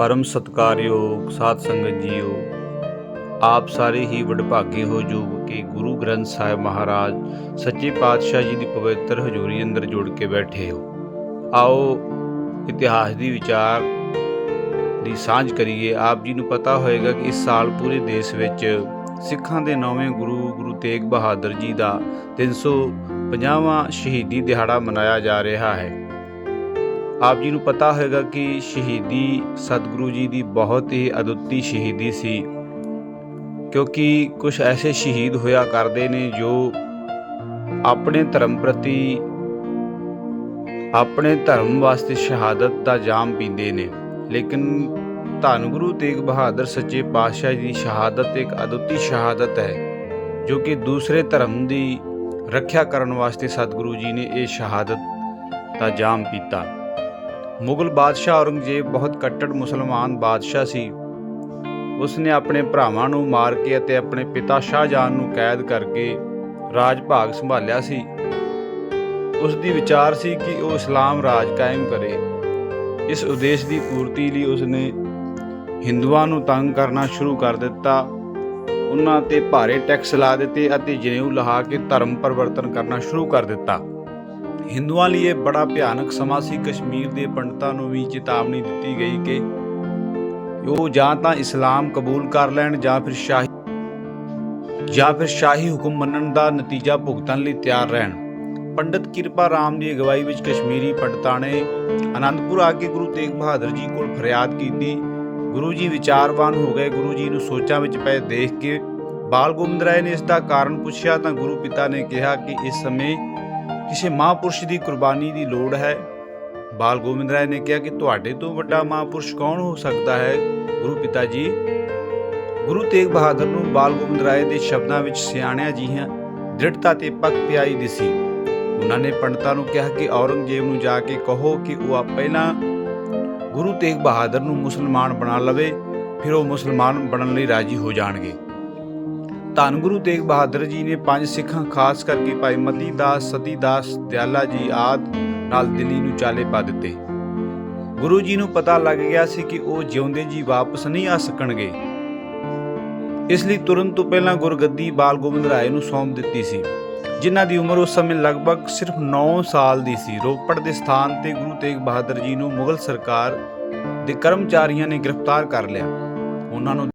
ਪਰਮ ਸਤਕਾਰਯੋਗ ਸਾਧ ਸੰਗਤ ਜੀਓ, ਆਪ ਸਾਰੇ ਹੀ ਵਡਭਾਗੇ ਹੋ ਜੋ ਕਿ ਗੁਰੂ ਗ੍ਰੰਥ ਸਾਹਿਬ ਮਹਾਰਾਜ, ਸੱਚੇ ਪਾਤਸ਼ਾਹ ਜੀ ਦੀ ਪਵਿੱਤਰ ਹਜ਼ੂਰੀ ਅੰਦਰ ਜੁੜ ਕੇ ਬੈਠੇ ਹੋ। ਆਓ ਇਤਿਹਾਸ ਦੀ ਵਿਚਾਰ ਦੀ ਸਾਂਝ ਕਰੀਏ। ਆਪ ਜੀ ਨੂੰ ਪਤਾ ਹੋਏਗਾ ਕਿ ਇਸ ਸਾਲ ਪੂਰੇ ਦੇਸ਼ ਵਿੱਚ ਸਿੱਖਾਂ ਦੇ ਨੌਵੇਂ ਗੁਰੂ ਗੁਰੂ ਤੇਗ ਬਹਾਦਰ ਜੀ ਦਾ 350ਵਾਂ ਸ਼ਹੀਦੀ ਦਿਹਾੜਾ ਮਨਾਇਆ ਜਾ ਰਿਹਾ ਹੈ। ਆਪ ਜੀ ਨੂੰ ਪਤਾ ਹੋਵੇਗਾ ਕਿ ਸ਼ਹੀਦੀ ਸਤਿਗੁਰੂ ਜੀ ਦੀ ਬਹੁਤ ਹੀ ਅਦੁੱਤੀ ਸ਼ਹੀਦੀ ਸੀ। ਕਿਉਂਕਿ ਕੁਝ ਐਸੇ ਸ਼ਹੀਦ ਹੋਇਆ ਕਰਦੇ ਨੇ ਜੋ ਆਪਣੇ ਧਰਮ ਪ੍ਰਤੀ, ਆਪਣੇ ਧਰਮ ਵਾਸਤੇ ਸ਼ਹਾਦਤ ਦਾ ਜਾਮ ਪੀਂਦੇ ਨੇ। ਲੇਕਿਨ ਧੰਨ ਗੁਰੂ ਤੇਗ ਬਹਾਦਰ ਸੱਚੇ ਪਾਤਸ਼ਾਹ ਜੀ ਦੀ ਸ਼ਹਾਦਤ ਇੱਕ ਅਦੁੱਤੀ ਸ਼ਹਾਦਤ ਹੈ, ਜੋ ਕਿ ਦੂਸਰੇ ਧਰਮ ਦੀ ਰੱਖਿਆ ਕਰਨ ਵਾਸਤੇ ਸਤਿਗੁਰੂ ਜੀ ਨੇ ਇਹ ਸ਼ਹਾਦਤ ਦਾ ਜਾਮ ਪੀਤਾ। ਮੁਗਲ ਬਾਦਸ਼ਾਹ ਔਰੰਗਜ਼ੇਬ ਬਹੁਤ ਕੱਟੜ ਮੁਸਲਮਾਨ ਬਾਦਸ਼ਾਹ ਸੀ। ਉਸ ਨੇ ਆਪਣੇ ਭਰਾਵਾਂ ਨੂੰ ਮਾਰ ਕੇ ਅਤੇ ਆਪਣੇ ਪਿਤਾ ਸ਼ਾਹਜਹਾਨ ਨੂੰ ਕੈਦ ਕਰਕੇ ਰਾਜ ਭਾਗ ਸੰਭਾਲਿਆ ਸੀ। ਉਸ ਦੀ ਵਿਚਾਰ ਸੀ ਕਿ ਉਹ ਇਸਲਾਮ ਰਾਜ ਕਾਇਮ ਕਰੇ। ਇਸ ਉਦੇਸ਼ ਦੀ ਪੂਰਤੀ ਲਈ ਉਸ ਨੇ ਹਿੰਦੂਆਂ ਨੂੰ ਤੰਗ ਕਰਨਾ ਸ਼ੁਰੂ ਕਰ ਦਿੱਤਾ। ਉਹਨਾਂ ਤੇ ਭਾਰੇ ਟੈਕਸ ਲਾ ਦਿੱਤੇ ਅਤੇ ਜਨੇਊ ਲਹਾ ਕੇ ਧਰਮ ਪਰਿਵਰਤਨ ਕਰਨਾ ਸ਼ੁਰੂ ਕਰ ਦਿੱਤਾ। ਹਿੰਦੂਆਂ ਲਈ ਇਹ ਬੜਾ ਭਿਆਨਕ ਸਮਾਂ ਸੀ। ਕਸ਼ਮੀਰ ਦੇ ਪੰਡਤਾਂ ਨੂੰ ਵੀ ਚੇਤਾਵਨੀ ਦਿੱਤੀ ਗਈ ਕਿ ਉਹ ਜਾਂ ਤਾਂ ਇਸਲਾਮ ਕਬੂਲ ਕਰ ਲੈਣ ਜਾਂ ਫਿਰ ਸ਼ਾਹੀ ਜਾਂ ਫਿਰ ਸ਼ਾਹੀ ਹੁਕਮ ਮੰਨਣ ਦਾ ਨਤੀਜਾ ਭੁਗਤਣ ਲਈ ਤਿਆਰ ਰਹਿਣ। ਪੰਡਤ ਕਿਰਪਾ ਰਾਮ ਦੀ ਅਗਵਾਈ ਵਿੱਚ ਕਸ਼ਮੀਰੀ ਪੰਡਤਾਂ ਨੇ ਅਨੰਦਪੁਰ ਆ ਕੇ ਗੁਰੂ ਤੇਗ ਬਹਾਦਰ ਜੀ ਕੋਲ ਫਰਿਆਦ ਕੀਤੀ। ਗੁਰੂ ਜੀ ਵਿਚਾਰਵਾਨ ਹੋ ਗਏ। ਗੁਰੂ ਜੀ ਨੂੰ ਸੋਚਾਂ ਵਿੱਚ ਪਏ ਦੇਖ ਕੇ ਬਾਲ ਗੋਬਿੰਦ ਰਾਏ ਨੇ ਇਸ ਦਾ ਕਾਰਨ ਪੁੱਛਿਆ ਤਾਂ ਗੁਰੂ ਪਿਤਾ ਨੇ ਕਿਹਾ ਕਿ ਇਸ ਸਮੇਂ ਕਿਸੇ ਮਹਾਂਪੁਰਸ਼ ਦੀ ਕੁਰਬਾਨੀ ਦੀ ਲੋੜ ਹੈ। ਬਾਲ ਗੋਬਿੰਦ ਰਾਏ ਨੇ ਕਿਹਾ ਕਿ ਤੁਹਾਡੇ ਤੋਂ ਵੱਡਾ ਮਹਾਂਪੁਰਸ਼ ਕੌਣ ਹੋ ਸਕਦਾ ਹੈ? ਗੁਰੂ ਪਿਤਾ ਜੀ ਗੁਰੂ ਤੇਗ ਬਹਾਦਰ ਨੂੰ ਬਾਲ ਗੋਬਿੰਦ ਰਾਏ ਦੇ ਸ਼ਬਦਾਂ ਵਿੱਚ ਸਿਆਣਿਆ ਜੀਆਂ ਦ੍ਰਿੜਤਾ ਤੇ ਪੱਕ ਪਿਆਈ ਦਿਸੀ। ਉਹਨਾਂ ਨੇ ਪੰਡਤਾਂ ਨੂੰ ਕਿਹਾ ਕਿ ਔਰੰਗਜ਼ੇਬ ਨੂੰ ਜਾ ਕੇ ਕਹੋ ਕਿ ਉਹ ਆ ਪਹਿਲਾਂ ਗੁਰੂ ਤੇਗ ਬਹਾਦਰ ਨੂੰ ਮੁਸਲਮਾਨ ਬਣਾ ਲਵੇ, ਫਿਰ ਉਹ ਮੁਸਲਮਾਨ ਬਣਨ ਲਈ ਰਾਜੀ ਹੋ ਜਾਣਗੇ। ਧੰਨ ਗੁਰੂ ਤੇਗ ਬਹਾਦਰ ਜੀ ਨੇ ਪੰਜ ਸਿੱਖਾਂ, ਖਾਸ ਕਰਕੇ ਭਾਈ ਮੱਲੀ ਦਾਸ ਸਤੀ ਦਾਸ ਦਿਆਲਾ ਜੀ ਆਦ ਨਾਲ ਦਿੱਲੀ ਨੂੰ ਚਾਲੇ ਪਾ ਦਿੱਤੇ। ਗੁਰੂ ਜੀ ਨੂੰ ਪਤਾ ਲੱਗ ਗਿਆ ਸੀ ਕਿ ਉਹ ਜਿਉਂਦੇ ਜੀ ਵਾਪਸ ਨਹੀਂ ਆ ਸਕਣਗੇ। ਇਸ ਲਈ ਤੁਰੰਤ ਤੋਂ ਪਹਿਲਾਂ ਗੁਰਗੱਦੀ ਬਾਲ ਗੋਬਿੰਦ ਰਾਏ ਨੂੰ ਸੌਂਪ ਦਿੱਤੀ ਸੀ, ਜਿਨ੍ਹਾਂ ਦੀ ਉਮਰ ਉਸ ਸਮੇਂ ਲਗਭਗ ਸਿਰਫ 9 ਸਾਲ ਦੀ ਸੀ। ਰੋਪੜ ਦੇ ਸਥਾਨ ਤੇ ਗੁਰੂ ਤੇਗ ਬਹਾਦਰ ਜੀ ਨੂੰ ਮੁਗਲ ਸਰਕਾਰ ਦੇ ਕਰਮਚਾਰੀਆਂ ਨੇ ਗ੍ਰਿਫਤਾਰ ਕਰ ਲਿਆ। ਉਹਨਾਂ ਨੂੰ